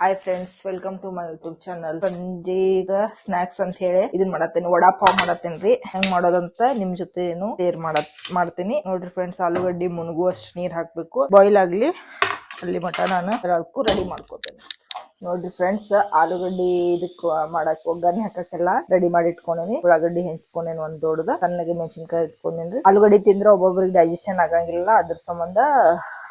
Hi friends welcome to my YouTube channel ಸಂಜೆಗ snacks ಅಂತ ಹೇಳಿ ಇದನ್ ಮಾಡತ್ತೇನೆ. ವಡಾ ಪಾವ್ ಮಾಡತ್ತೇನ್ರಿ ಹೆಂಗ್ ಮಾಡೋದಂತ ನಿಮ್ ಜೊತೆ ಏನು ಶೇರ್ ಮಾಡತ್ ಮಾಡ್ತೀನಿ. ನೋಡ್ರಿ ಫ್ರೆಂಡ್ಸ್ ಆಲೂಗಡ್ಡಿ ಮುನುಗುವಷ್ಟು ನೀರ್ ಹಾಕ್ಬೇಕು. ಬಾಯ್ಲ್ ಆಗ್ಲಿ, ಅಲ್ಲಿ ಮಟ ನಾನು ಅದಕ್ಕೂ ರೆಡಿ ಮಾಡ್ಕೋತೇನೆ. ನೋಡ್ರಿ ಫ್ರೆಂಡ್ಸ್ ಆಲೂಗಡ್ಡಿ ಇದಕ್ ಮಾಡಕ್ ಒಗ್ಗರಣೆ ಹಾಕಕ್ಕೆಲ್ಲ ರೆಡಿ ಮಾಡಿ ಇಟ್ಕೊಂಡೇನಿ. ಉಳ್ಳಾಗಡ್ಡಿ ಹೆಂಚ್ಕೊಂಡೇನಿ ಒಂದ್ ದೊಡ್ಡದ. ಸಣ್ಣಗೆ ಮೆಣಸಿನ್ಕಾಯಿ ಇಟ್ಕೊಂಡೇನ್ರಿ ಆಲೂಗಡ್ಡಿ ತಿಂದ್ರೆ ಒಬ್ಬೊಬ್ರಿಗೆ ಡೈಜೆಷನ್ ಆಗಂಗಿಲ್ಲ. ಅದ್ರ ಸಂಬಂಧ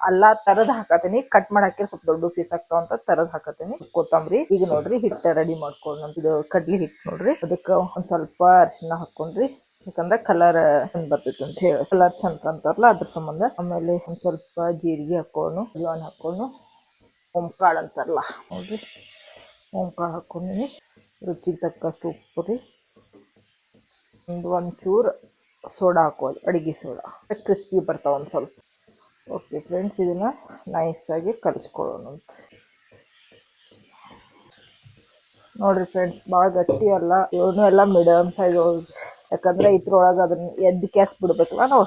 ಅಲ್ಲ ತರದ್ ಹಾಕತೀನಿ. ಕಟ್ ಮಾಡಕ್ಕೆ ಸ್ವಲ್ಪ ದೊಡ್ಡ ಪೀಸ್ ಆಗ್ತಾವ ಅಂತ ತರದ್ ಹಾಕತೀನಿ. ಕೊತ್ತಂಬರಿ. ಈಗ ನೋಡ್ರಿ, ಹಿಟ್ಟ ರೆಡಿ ಮಾಡ್ಕೊಂಡು ಇದು ಕಡ್ಲಿ ಹಿಟ್ ನೋಡ್ರಿ. ಅದಕ್ಕೆ ಒಂದ್ ಸ್ವಲ್ಪ ಅರಿಶಿನ ಹಾಕೊಂಡ್ರಿ. ಯಾಕಂದ್ರೆ ಕಲರ್ ಚಂದ ಬರ್ತೈತಿ ಅಂತ ಹೇಳಿ. ಕಲರ್ ಚಂದ ಅಂತಾರಲ್ಲ, ಅದ್ರ ಸಂಬಂಧ. ಆಮೇಲೆ ಒಂದ್ ಸ್ವಲ್ಪ ಜೀರಿಗೆ ಹಾಕೊಂಡು ಜೋನ್ ಹಾಕೊಂಡು ಓಂಕಾಳು ಅಂತಾರಲ್ಲ, ನೋಡ್ರಿ. ಓಂಕಾಳು ಹಾಕೊಂಡಿನಿ. ರುಚಿ ತಕ್ಕಷ್ಟು ಉಪ್ಪು ರೀ. ಒಂದು ಒಂಚೂರು ಸೋಡಾ ಹಾಕೋದು, ಅಡಿಗೆ ಸೋಡಾ. ಕ್ರಿಸ್ಪಿ ಬರ್ತಾವ ಒಂದು ಸ್ವಲ್ಪ. ಓಕೆ ಫ್ರೆಂಡ್ಸ್ ಇದನ್ನ ನೈಸಾಗಿ ಕಲಿಸ್ಕೊಳ್ಳೋಣ ಅಂತ. ನೋಡ್ರಿ ಫ್ರೆಂಡ್ಸ್ ಭಾಳ ಗಟ್ಟಿ ಅಲ್ಲ. ಇವನು ಎಲ್ಲ ಮೀಡಿಯಮ್ ಸೈಜ್ ಯಾಕಂದ್ರೆ ಇದ್ರೊಳಗೆ ಅದನ್ನ ಎದ್ದು ಕ್ಯಾಸ್ ಬಿಡ್ಬೇಕಲ್ಲ ನಾವು.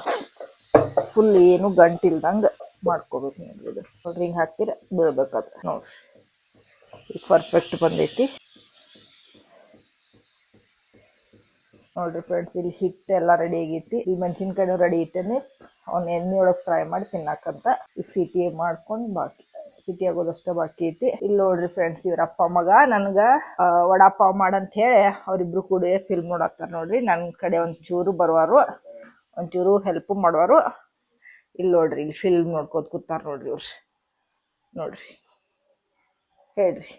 ಫುಲ್ ಏನು ಗಂಟಿಲ್ದಂಗ ಮಾಡ್ಕೋಬೇಕು ನೋಡ್ರಿ ಇದು ನೋಡ್ರಿ, ಹಿಂಗೆ ಹಾಕಿದ್ರೆ ಬೀಳ್ಬೇಕಾದ್ರೆ. ನೋಡ್ರಿ ಪರ್ಫೆಕ್ಟ್ ಬಂದೈತಿ. ನೋಡ್ರಿ ಫ್ರೆಂಡ್ಸ್ ಇಲ್ಲಿ ಹಿಟ್ಟು ಎಲ್ಲ ರೆಡಿ ಆಗೈತಿ. ಈ ಮೆಣಸಿನ್ಕಾಯಿನೂ ರೆಡಿ ಇಟ್ಟೇನಿ. ಅವ್ನ ಎಣ್ಣೆ ಒಳಗೆ ಫ್ರೈ ಮಾಡಿ ತಿನ್ನಕಂತ ಈ ಸಿಟಿ ಮಾಡ್ಕೊಂಡು ಬಾಕಿ ಸಿಟಿ ಆಗೋದಷ್ಟೇ ಬಾಕಿ ಐತಿ. ಇಲ್ಲಿ ನೋಡ್ರಿ ಫ್ರೆಂಡ್ಸ್ ಇವ್ರ ಅಪ್ಪ ಮಗ ನನ್ಗ ಆ, ವಡಾ ಪಾವ್ ಮಾಡಂತ ಹೇಳಿ ಅವ್ರಿಬ್ರು ಕೂಡ ಫಿಲ್ಮ್ ನೋಡತ್ತಾರ ನೋಡ್ರಿ. ನನ್ನ ಕಡೆ ಒಂಚೂರು ಬರುವಾರು ಒಂಚೂರು ಹೆಲ್ಪ್ ಮಾಡುವಾರು. ಇಲ್ಲಿ ನೋಡ್ರಿ ಇಲ್ಲಿ ಫಿಲ್ಮ್ ನೋಡ್ಕೋತ ಕೂತಾರ ನೋಡ್ರಿ ಇವ್ರು. ನೋಡ್ರಿ ಹೇಳ್ರಿ.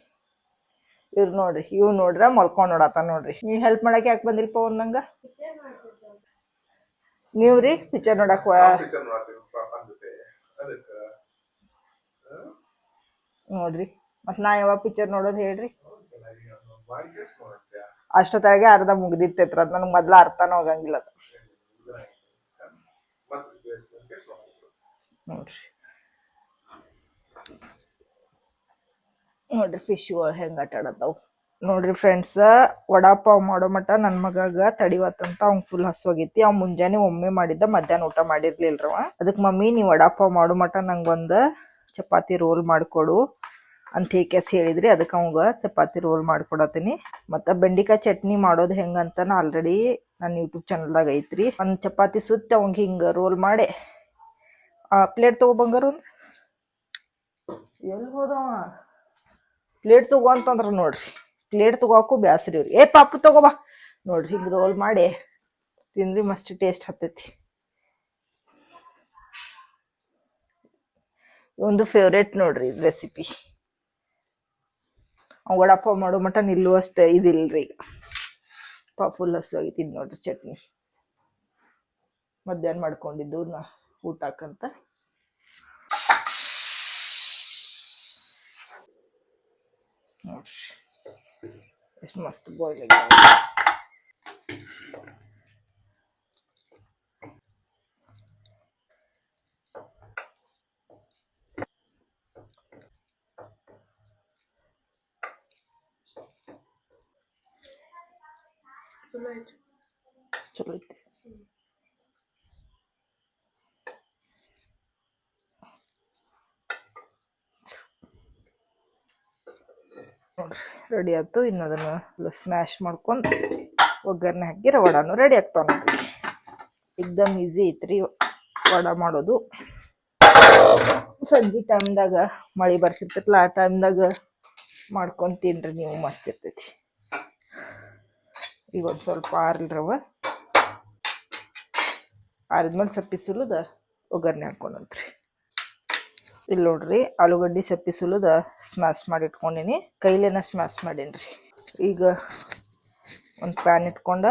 ಇವ್ರು ನೋಡ್ರಿ ಇವ್ ನೋಡ್ರ ಮಲ್ಕೊಂಡ್ ನೋಡತ್ತ ನೋಡ್ರಿ. ನೀವ್ ಹೆಲ್ಪ್ ಮಾಡಕ್ ಯಾಕೆ ಬಂದಿಲ್ಪ ಅವ್ನ್ ನಂಗ? ನೀವ್ರಿ ಪಿಕ್ಚರ್ ನೋಡಕ್ ನೋಡ್ರಿ ಮತ್ ನಾ ಯಾವಾಗ ಪಿಕ್ಚರ್ ನೋಡೋದ್ ಹೇಳ್ರಿ. ಅಷ್ಟೊತ್ತಾಗೆ ಅರ್ಧ ಮುಗ್ದಿತ್ತೈತ್ರ ಅದ್ ನನ್ಗೆ ಮೊದ್ಲ ಅರ್ಥನ ಹೋಗಂಗಿಲ್ಲ ಅದು. ನೋಡ್ರಿ. ನೋಡ್ರಿ ಫಿಶ್ ಹೆಂಗೆ ಆಟ ಆಡತ್ತಾವ್ ನೋಡ್ರಿ ಫ್ರೆಂಡ್ಸ್ ವಡಾಪಾವ್ ಮಾಡೋ ಮಟ ನನ್ನ ಮಗಾಗ ತಡಿವತ್ತಂತ ಅವ್ನ್ ಫುಲ್ ಹಸ್ವಾಗೈತಿ. ಅವ್ ಮುಂಜಾನೆ ಒಮ್ಮೆ ಮಾಡಿದ್ದ ಮಧ್ಯಾಹ್ನ ಊಟ ಮಾಡಿರ್ಲಿಲ್ರವ ಅದಕ್, ಮಮ್ಮಿ, ನೀ ವಡಾಪಾವ್ ಮಾಡೋ ಮಠ ನಂಗ್ ಒಂದ್ ಚಪಾತಿ ರೋಲ್ ಮಾಡ್ಕೊಡು ಅಂತ ಹೇಕೆಸ್ ಹೇಳಿದ್ರಿ. ಅದಕ್ಕೆ ಅವಂಗ ಚಪಾತಿ ರೋಲ್ ಮಾಡ್ಕೊಡತೀನಿ ಮತ್ತು ಬೆಂಡಿಕಾಯಿ ಚಟ್ನಿ ಮಾಡೋದು ಹೆಂಗಂತ ಆಲ್ರೆಡಿ ನನ್ನ ಯೂಟ್ಯೂಬ್ ಚಾನಲ್ದಾಗ ಐತ್ರಿ. ಒಂದು ಚಪಾತಿ ಸುತ್ತ ಅವಂಗ ಹಿಂಗ ರೋಲ್ ಮಾಡಿ. ಪ್ಲೇಟ್ ತಗೋಬಂಗಾರು ಎಲ್ಲಿ ಹೋದವ? ಪ್ಲೇಟ್ ತಗೋ ಅಂತಂದ್ರ ನೋಡ್ರಿ. ಪ್ಲೇಟ್ ತಗೋಕು ಬ್ಯಾಸರಿ ಇವ್ರಿ. ಏ, ಪಾಪು ತಗೋಬಾ ನೋಡ್ರಿ, ಹಿಂಗೆ ರೋಲ್ ಮಾಡಿ ತಿಂದ್ರಿ ಮಸ್ತ್ ಟೇಸ್ಟ್ ಹತ್ತೈತಿ. ಒಂದು ಫೇವ್ರೇಟ್ ನೋಡ್ರಿ ಇದು ರೆಸಿಪಿ ವಡಪ್ಪ ಮಾಡೋ ಮಟ ನಿಲ್ಲುವಷ್ಟು ಇದಿಲ್ರಿ ಈಗ. ಪಾಪ ಫುಲ್ ಹಸು ತಿನ್ ನೋಡ್ರಿ ಚಟ್ನಿ. ಮಧ್ಯಾಹ್ನ ಮಾಡ್ಕೊಂಡಿದ್ದು ನಾ ಊಟಕ್ಕಂತ ಎಷ್ಟು ಮಸ್ತ್ ಬಾಯ್ಲ್ ಆಗ್ಯಾವ ಚಲೋ ಐತಿ ನೋಡ್ರಿ ರೆಡಿ ಆಯ್ತು. ಇನ್ನು ಅದನ್ನು ಸ್ಮ್ಯಾಶ್ ಮಾಡ್ಕೊಂಡು ಒಗ್ಗರಣೆ ಹಾಕಿ ವಡಾನು ರೆಡಿ ಆಗ್ತಾವೆ ನೋಡ್ರಿ. ಎಕ್ದಮ್ ಈಸಿ ಐತ್ರಿ ವಡ ಮಾಡೋದು. ಸಂಜೆ ಟೈಮ್ದಾಗ ಮಳೆ ಬರ್ತಿರ್ತೈತಲ್ಲ ಆ ಟೈಮ್ದಾಗ ಮಾಡ್ಕೊಂಡು ತಿನ್ರಿ ನೀವು, ಮಸ್ತ್ ಇರ್ತೈತಿ. ಈಗ ಒಂದು ಸ್ವಲ್ಪ ಆರ್ಲ್ರವ ಆರಿದ್ಮೇಲೆ ಸಪ್ಪಿ ಸುಲಿದ ಒಗ್ಗರಣೆ ಹಾಕೊಂಡಂತ್ರಿ ಇಲ್ಲಿ ನೋಡ್ರಿ, ಆಲೂಗಡ್ಡಿ ಸಪ್ಪಿ ಸ್ಮ್ಯಾಶ್ ಮಾಡಿ ಇಟ್ಕೊಂಡಿನಿ. ಕೈಲೇನ ಸ್ಮ್ಯಾಶ್ ಮಾಡೀನ್ರಿ. ಈಗ ಒಂದು ಪ್ಯಾನ್ ಇಟ್ಕೊಂಡು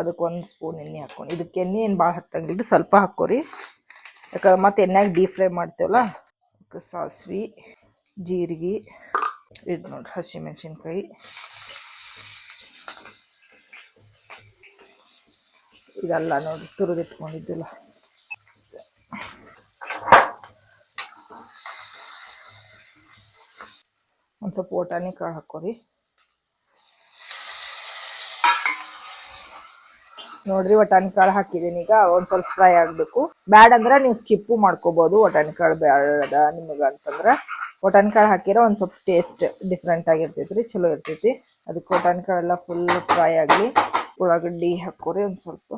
ಅದಕ್ಕೆ ಒಂದು ಸ್ಪೂನ್ ಎಣ್ಣೆ ಹಾಕೊಂಡು ಇದಕ್ಕೆ ಎಣ್ಣೆ ಏನು ಭಾಳ ಹತ್ತಂಗಿಲ್ಲ ಸ್ವಲ್ಪ ಹಾಕೋರಿ. ಯಾಕಂದ್ರೆ ಮತ್ತೆ ಎಣ್ಣೆಗೆ ಡೀಪ್ ಫ್ರೈ ಮಾಡ್ತೇವಲ್ಲ, ಅದಕ್ಕೆ ಸಾಸ್ವೆ, ಜೀರಿಗೆ, ಇದು ನೋಡ್ರಿ, ಹಸಿಮೆಣ್ಸಿನ್ಕಾಯಿ. ಇದೆಲ್ಲ ನೋಡಿ ತುರಿದಿಟ್ಕೊಂಡಿದ್ದಿಲ್ಲ ಒಂದು ಸ್ವಲ್ಪ ಬಟಾಣಿ ಕಾಳು ಹಾಕೋರಿ ನೋಡ್ರಿ ವಟಾಣಿ ಕಾಳು ಹಾಕಿದ್ದೀನಿ. ಈಗ ಒಂದ್ ಸ್ವಲ್ಪ ಫ್ರೈ ಆಗ್ಬೇಕು. ಬ್ಯಾಡ್ ಅಂದ್ರ ನೀವು ಸ್ಕಿಪ್ಪು ಮಾಡ್ಕೋಬಹುದು ವಟಾಣಿ ಕಾಳು ಬ್ಯಾಡ ನಿಮಗ ಅಂತಂದ್ರ. ಒಟಾಣಿ ಕಾಳು ಹಾಕಿರೋ ಒಂದು ಸ್ವಲ್ಪ ಟೇಸ್ಟ್ ಡಿಫ್ರೆಂಟ್ ಆಗಿರ್ತೈತ್ರಿ, ಚಲೋ ಇರ್ತೈತಿ. ಅದಕ್ಕೆ ಒಟಾಣಿ ಕಾಳೆಲ್ಲ ಫುಲ್ ಫ್ರೈ ಆಗಲಿ. ಉಳ್ಳಾಗಡ್ಡಿ ಹಾಕೋರಿ ಒಂದು ಸ್ವಲ್ಪ.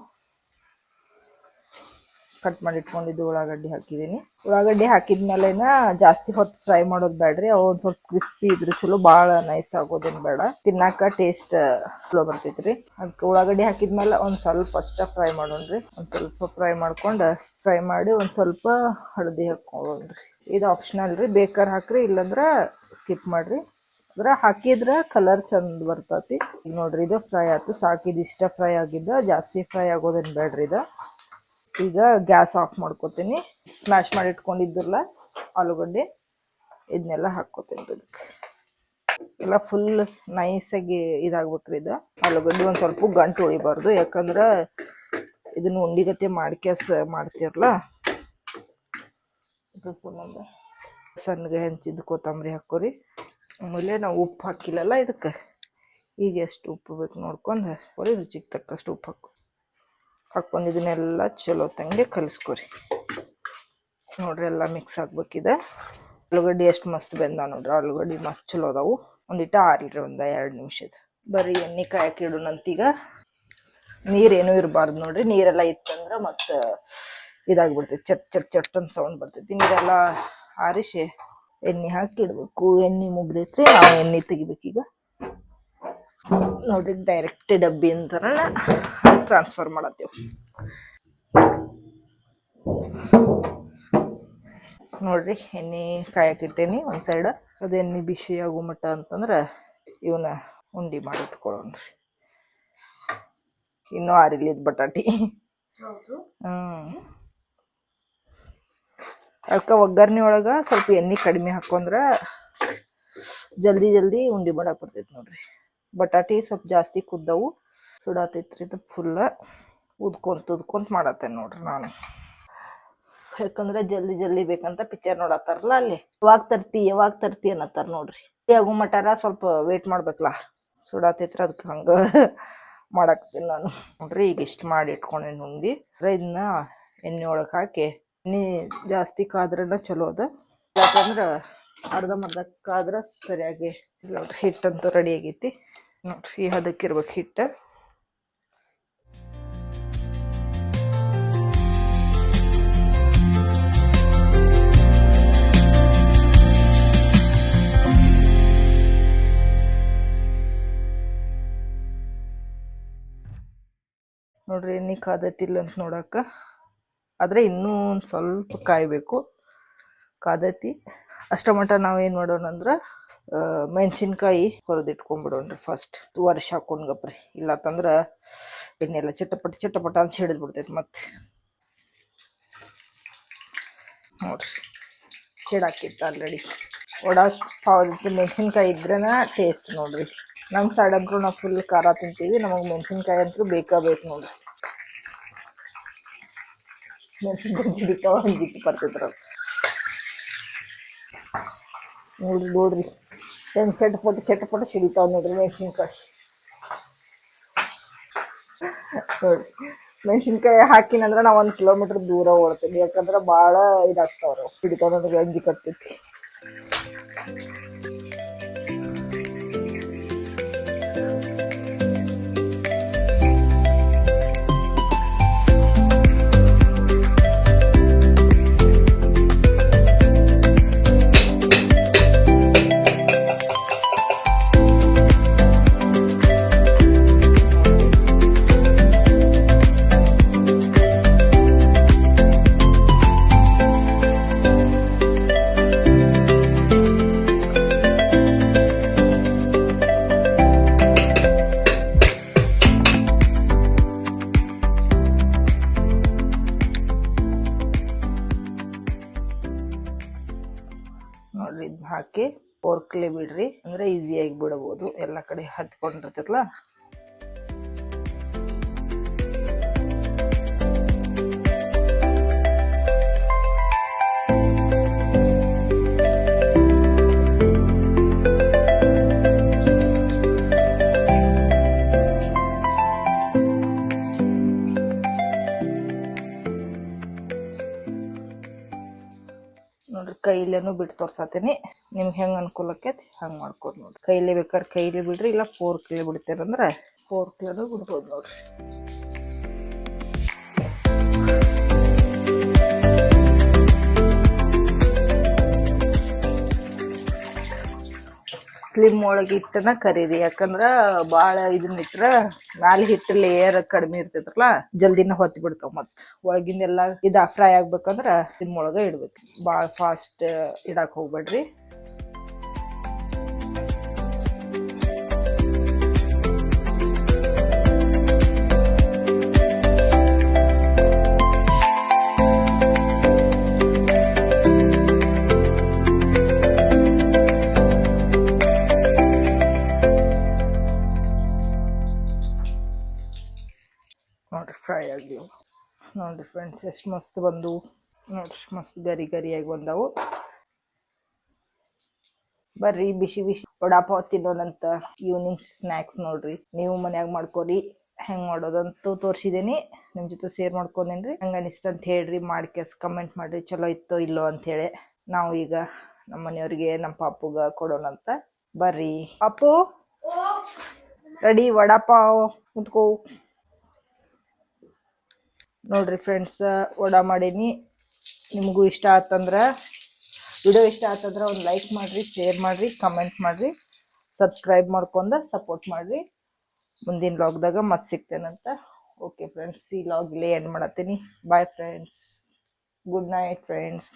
ಕಟ್ ಮಾಡಿ ಇಟ್ಕೊಂಡಿದ್ದು, ಉಳ್ಳಾಗಡ್ಡಿ ಹಾಕಿದ್ದೀನಿ. ಉಳ್ಳಾಗಡ್ಡಿ ಹಾಕಿದ್ಮೇಲೆನ ಜಾಸ್ತಿ ಹೊತ್ತು ಫ್ರೈ ಮಾಡೋದು ಬೇಡ್ರಿ. ಅವು ಒಂದು ಸ್ವಲ್ಪ ಕ್ರಿಸ್ಪಿ ಇದ್ರೆ ಚಲೋ, ಭಾಳ ನೈಸ್ ಆಗೋದೇನು ಬೇಡ. ತಿನ್ನಾಕ ಟೇಸ್ಟ್ ಚಲೋ ಬರ್ತೈತ್ರಿ. ಅದಕ್ಕೆ ಉಳ್ಳಾಗಡ್ಡಿ ಹಾಕಿದ್ಮೇಲೆ ಒಂದು ಸ್ವಲ್ಪ ಅಷ್ಟ ಫ್ರೈ ಮಾಡೋಣ್ರಿ. ಒಂದು ಸ್ವಲ್ಪ ಫ್ರೈ ಮಾಡ್ಕೊಂಡು ಫ್ರೈ ಮಾಡಿ ಒಂದು ಸ್ವಲ್ಪ ಹಳದಿ ಹಾಕೊಂಡ್ರಿ ಇದು ಆಪ್ಷನಲ್ ರೀ. ಬೇಕಾದ್ರೆ ಹಾಕ್ರಿ, ಇಲ್ಲಂದ್ರೆ ಸ್ಕಿಪ್ ಮಾಡ್ರಿ. ಅಂದ್ರೆ ಹಾಕಿದ್ರ ಕಲರ್ ಚಂದ ಬರ್ತತಿ. ಈಗ ನೋಡ್ರಿ, ಇದು ಫ್ರೈ ಆಯ್ತು ಸಾಕಿದ ಇಷ್ಟ ಫ್ರೈ ಆಗಿದ್ದ, ಜಾಸ್ತಿ ಫ್ರೈ ಆಗೋದೇನು ಬೇಡ್ರಿ ಇದು. ಈಗ ಗ್ಯಾಸ್ ಆಫ್ ಮಾಡ್ಕೊತೀನಿ. ಸ್ಮ್ಯಾಶ್ ಮಾಡಿ ಇಟ್ಕೊಂಡಿದ್ದಿರಲ್ಲ, ಆಲೂಗಡ್ಡೆ ಇದನ್ನೆಲ್ಲ ಹಾಕ್ಕೋತೀನಿ ಇದಕ್ಕೆ. ಎಲ್ಲ ಫುಲ್ ನೈಸಾಗಿ ಇದಾಗ್ಬೇಕ್ರಿ ಇದು. ಆಲೂಗಡ್ಡೆ ಒಂದು ಸ್ವಲ್ಪ ಗಂಟು ಉಳಿಬಾರ್ದು. ಯಾಕಂದ್ರೆ ಇದನ್ನು ಉಂಡಿಗತ್ತೆ ಮಾಡ್ಕ್ಯಾಸ್ ಮಾಡ್ತಿರಲ್ಲ? ಸಂಬಂಧ. ಸಣ್ಣಗೆ ಹೆಂಚಿದ್ದು ಕೊತ್ತಂಬರಿ ಹಾಕೋರಿ. ಆಮೇಲೆ ನಾವು ಉಪ್ಪು ಹಾಕಿಲ್ಲಲ್ಲ ಇದಕ್ಕೆ. ಈಗ ಎಷ್ಟು ಉಪ್ಪು ಬೇಕು ನೋಡ್ಕೊಂಡು ಹಾಕೋರಿ. ರುಚಿಗೆ ತಕ್ಕಷ್ಟು ಉಪ್ಪು ಹಾಕೋ ಹಾಕ್ಕೊಂಡು ಇದನ್ನೆಲ್ಲ ಚಲೋ ತಂಗೆ ಕಲಿಸ್ಕೊರಿ. ನೋಡ್ರಿ ಎಲ್ಲ ಮಿಕ್ಸ್ ಆಗ್ಬೇಕಿದೆ. ಆಲೂಗಡ್ಡೆ ಎಷ್ಟು ಮಸ್ತ್ ಬೆಂದ ನೋಡ್ರಿ. ಆಲೂಗಡ್ಡೆ ಮಸ್ತ್ ಚಲೋ ಅದಾವು. ಒಂದಿಟ್ಟು ಆರಿಲ್ರಿ ಒಂದು ಎರಡು ನಿಮಿಷದ. ಬರೀ ಎಣ್ಣೆ ಕಾಯಕ್ಕೆ ಇಡೋಣಂತೀಗ ನೀರೇನು ಇರಬಾರ್ದು ನೋಡ್ರಿ. ನೀರೆಲ್ಲ ಇತ್ತಂದ್ರೆ ಮತ್ತೆ ಇದಾಗ್ಬಿಡ್ತೈತಿ. ಚಟ್ ಚಟ್ ಚಟ್ ಅಂತ ಸೌಂಡ್ ಬರ್ತೈತಿ. ನೀರೆಲ್ಲ ಆರಿಸಿ ಎಣ್ಣೆ ಹಾಕಿ ಇಡ್ಬೇಕು ಎಣ್ಣೆ ಮುಗ್ದೈತ್ರಿ, ನಾವು ಎಣ್ಣೆ ತೆಗಿಬೇಕೀಗ. ನೋಡ್ರಿ ಡೈರೆಕ್ಟ್ ಡಬ್ಬಿ ಟ್ರಾನ್ಸ್ಫರ್ ಮಾಡತ್ತೇವೆ. ನೋಡ್ರಿ ಎಣ್ಣೆ ಕಾಯಕ್ಕಿಟ್ಟೇನಿ ಒಂದು ಸೈಡ್ ಅದು ಎಣ್ಣೆ ಬಿಸಿ ಆಗೋ ಮಟ್ಟ ಅಂತಂದ್ರೆ ಇವನ್ನ ಉಂಡಿ ಮಾಡಿ ಇಟ್ಕೊಳ್ಳೋಣ್ರಿ ಇನ್ನೂ ಆರಿಲಿದ್ ಬಟಾಟಿ. ಹ್ಮ್. ಅದಕ್ಕೆ ಒಗ್ಗರಣೆ ಒಳಗೆ ಸ್ವಲ್ಪ ಎಣ್ಣೆ ಕಡಿಮೆ ಹಾಕೊಂಡ್ರೆ ಜಲ್ದಿ ಜಲ್ದಿ ಉಂಡಿ ಮಾಡಕ್ಕೆ ಬರ್ತೈತೆ ನೋಡ್ರಿ. ಬಟಾಟಿ ಸ್ವಲ್ಪ ಜಾಸ್ತಿ ಕುದ್ದವು. ಸುಡಾತೈತ್ರಿ ಇದು ಫುಲ್ಲ ಉದ್ಕೊಂತ ಉದ್ಕೊಂತ ಮಾಡತ್ತೇನೆ ನೋಡ್ರಿ ನಾನು. ಯಾಕಂದ್ರೆ ಜಲ್ದಿ ಜಲ್ದಿ ಬೇಕಂತ ಪಿಕ್ಚರ್ ನೋಡತ್ತಾರಲ್ಲ ಅಲ್ಲಿ. ಯಾವಾಗ ತರ್ತಿ ಯಾವಾಗ ತರ್ತಿ ಅನ್ನತ್ತಾರ ನೋಡ್ರಿ. ಆಗೋ ಮಟಾರ ಸ್ವಲ್ಪ ವೇಟ್ ಮಾಡ್ಬೇಕಲ್ಲ. ಸುಡಾತೈತ್ರಿ ಅದಕ್ಕೆ ಹಂಗೆ ಮಾಡಾಕ್ತೀನಿ ನಾನು. ನೋಡ್ರಿ, ಈಗ ಇಷ್ಟು ಮಾಡಿ ಇಟ್ಕೊಂಡೆ ಉಂಡಿ ಇದನ್ನ ಎಣ್ಣೆ ಒಳಗೆ ಹಾಕಿ. ಎಣ್ಣೆ ಜಾಸ್ತಿ ಕಾದ್ರನ ಚಲೋ ಅದ. ಯಾಕಂದ್ರೆ ಅರ್ಧಂಬರ್ಧ ಕಾದ್ರೆ ಸರಿಯಾಗಿ ನೋಡ್ರಿ, ಹಿಟ್ಟಂತೂ ರೆಡಿ ಆಗೈತಿ. ನೋಡ್ರಿ ಈ ಹದಕ್ಕಿರ್ಬೇಕು ಹಿಟ್ಟು. ನೋಡ್ರಿ ಎಣ್ಣೆ ಕಾದತಿಲ್ಲ ಅಂತ ನೋಡೋಕೆ. ಆದರೆ ಇನ್ನೂ ಒಂದು ಸ್ವಲ್ಪ ಕಾಯಬೇಕು. ಕಾದತಿ ಅಷ್ಟ ಮಟ್ಟ ನಾವೇನು ಮಾಡೋಣ ಅಂದ್ರೆ ಮೆಣಸಿನ್ಕಾಯಿ ಹೊರದಿಟ್ಕೊಂಡ್ಬಿಡೋಣ್ರಿ ಫಸ್ಟ್ ವರ್ಷ ಹಾಕೊಂಡು ಗಪ್ರಿ ಎಣ್ಣೆ ಎಣ್ಣೆಲ್ಲ ಚಟಪಟ ಚಟಪಟ ಅಂತ ಹಿಡಿದು ಬಿಡ್ತೈತೆ ಮತ್ತೆ. ನೋಡ್ರಿ. ಸಿಡಾಕಿತ್ತು ಆಲ್ರೆಡಿ ಒಡಾಕ್ ಪಾವ್ ಮೆಣಸಿನ್ಕಾಯಿ ಇದ್ರೇನ ಟೇಸ್ಟ್ ನೋಡ್ರಿ. ನಮ್ಮ ಸೈಡ್ ಅಂತೂ ನಾವು ಫುಲ್ ಖಾರ ತಿಂತೀವಿ, ನಮಗೆ ಮೆಣಸಿನ್ಕಾಯಿ ಅಂತೂ ಬೇಕಾ ಬೇಕು ನೋಡ್ರಿ. ಮೆಣಸಿನ್ಕಾಯಿ ಸಿಡಿತಾವ ಅಂಜಿಕೆ ಬರ್ತೈತ್ರ ನೋಡ್ರಿ ನೋಡ್ರಿ ಹೆಂಗ್ ಚಟಪಟ ಚಟಪಟ ಸಿಡಿತಾವ ನೋಡ್ರಿ ಮೆಣಸಿನ್ಕಾಯಿ ನೋಡ್ರಿ ಮೆಣಸಿನ್ಕಾಯಿ ಹಾಕಿನಂದ್ರೆ ನಾವು ಒಂದು ಕಿಲೋಮೀಟರ್ ದೂರ ಓಡ್ತೀವಿ, ಯಾಕಂದ್ರೆ ಭಾಳ ಇದಾಗ್ತಾವ್ರ ಸಿಡಿತಾವ ನೋಡ್ರಿ ಗಂಜಿ ಆಗ್ತೈತಿ ಹಾಕಿ ಒರ್ಕ್ಲೆ ಬಿಡ್ರಿ ಅಂದ್ರೆ ಈಸಿಯಾಗಿ ಬಿಡಬಹುದು ಎಲ್ಲ ಕಡೆ ಹತ್ಕೊಂಡಿರ್ತೈತಲ್ಲ ನೋಡ್ರಿ, ಕೈಲೇನು ಬಿಟ್ಟು ತೋರ್ಸತ್ತೀನಿ ನಿಮ್ಗೆ ಹೆಂಗೆ ಅನುಕೂಲಕ್ಕೆ ಹಂಗೆ ಮಾಡ್ಕೊಡ್ ನೋಡ್ರಿ. ಕೈಲೇ ಬೇಕಾದ್ರೆ ಕೈಲಿ ಬಿಡ್ರಿ, ಇಲ್ಲ ಫೋರ್ಕ್ಲಿ ಬಿಡ್ತೀರಂದ್ರೆ ಫೋರ್ಕ್ಲೇನು ಬಿಡ್ಬೋದು ನೋಡ್ರಿ. ಸ್ಲಿಮ್ ಒಳಗೆ ಹಿಟ್ಟನ್ನ ಕರೀರಿ. ಯಾಕಂದ್ರ ಭಾಳ ಇದನ್ನ ಇಟ್ರ ಮ್ಯಾಲ ಹಿಟ್ಟು ಲೇಯರ್ ಕಡಿಮೆ ಇರ್ತೈತ್ರಲ್ಲ, ಜಲ್ದಿನ ಹೊತ್ತಿ ಬಿಡ್ತಾವ ಮತ್ ಒಳಗಿಂದೆಲ್ಲ ಇದ ಫ್ರೈ ಆಗ್ಬೇಕಂದ್ರ ಸ್ಲಿಮ್ ಒಳಗ ಇಡ್ಬೇಕು. ಭಾಳ ಫಾಸ್ಟ್ ಇಡಾಕ್ ಹೋಗ್ಬೇಡ್ರಿ. ಫ್ರೆಂಡ್ಸ್ ಎಷ್ಟು ಮಸ್ತ್ ಬಂದು ನೋಡ್ರಿ ಮಸ್ತ್ ಗರಿ ಗರಿಯಾಗಿ ಬಂದವು. ಬರ್ರಿ ಬಿಸಿ ಬಿಸಿ ವಡಾಪಾವ್ ತಿನ್ನೋದಂತ ಈವ್ನಿಂಗ್ ಸ್ನ್ಯಾಕ್ಸ್ ನೋಡ್ರಿ. ನೀವು ಮನ್ಯಾಗ ಮಾಡ್ಕೊರಿ ಹೆಂಗ್ ಮಾಡೋದಂತೂ ತೋರಿಸಿದೇನಿ. ನಿಮ್ ಜೊತೆ ಶೇರ್ ಮಾಡ್ಕೊಂಡೇನ್ರಿ. ಹಂಗ ಅನಿಸ್ತ ಅಂತ ಹೇಳ್ರಿ ಮಾಡ್ಕೇಸ್ ಕಮೆಂಟ್ ಮಾಡ್ರಿ ಚಲೋ ಇತ್ತೋ ಇಲ್ಲೋ ಅಂತ ಹೇಳಿ. ನಾವು ಈಗ ನಮ್ಮ ಮನೆಯವ್ರಿಗೆ ನಮ್ಮ ಪಾಪುಗ ಕೊಡೋಣಂತ ಬರ್ರಿ. ಪಾಪು ರೆಡಿ ವಡಾಪಾವ್ ಕುಂತ್ಕೋ. ನೋಡ್ರಿ ಫ್ರೆಂಡ್ಸ್ ವಡ ಮಾಡೀನಿ. ನಿಮಗೂ ಇಷ್ಟ ಆತಂದ್ರೆ ವಿಡಿಯೋ ಇಷ್ಟ ಆತಂದ್ರೆ ಒಂದು ಲೈಕ್ ಮಾಡಿರಿ ಶೇರ್ ಮಾಡಿರಿ ಕಮೆಂಟ್ ಮಾಡಿರಿ. ಸಬ್ಸ್ಕ್ರೈಬ್ ಮಾಡ್ಕೊಂಡು ಸಪೋರ್ಟ್ ಮಾಡಿರಿ. ಮುಂದಿನ ಲಾಗ್ದಾಗ ಮತ್ತೆ ಸಿಗ್ತೇನಂತ ಓಕೆ ಫ್ರೆಂಡ್ಸ್ ಈ ಲಾಗ್ ಇಲ್ಲೇ end ಮಾಡತ್ತೀನಿ. Bye friends good night friends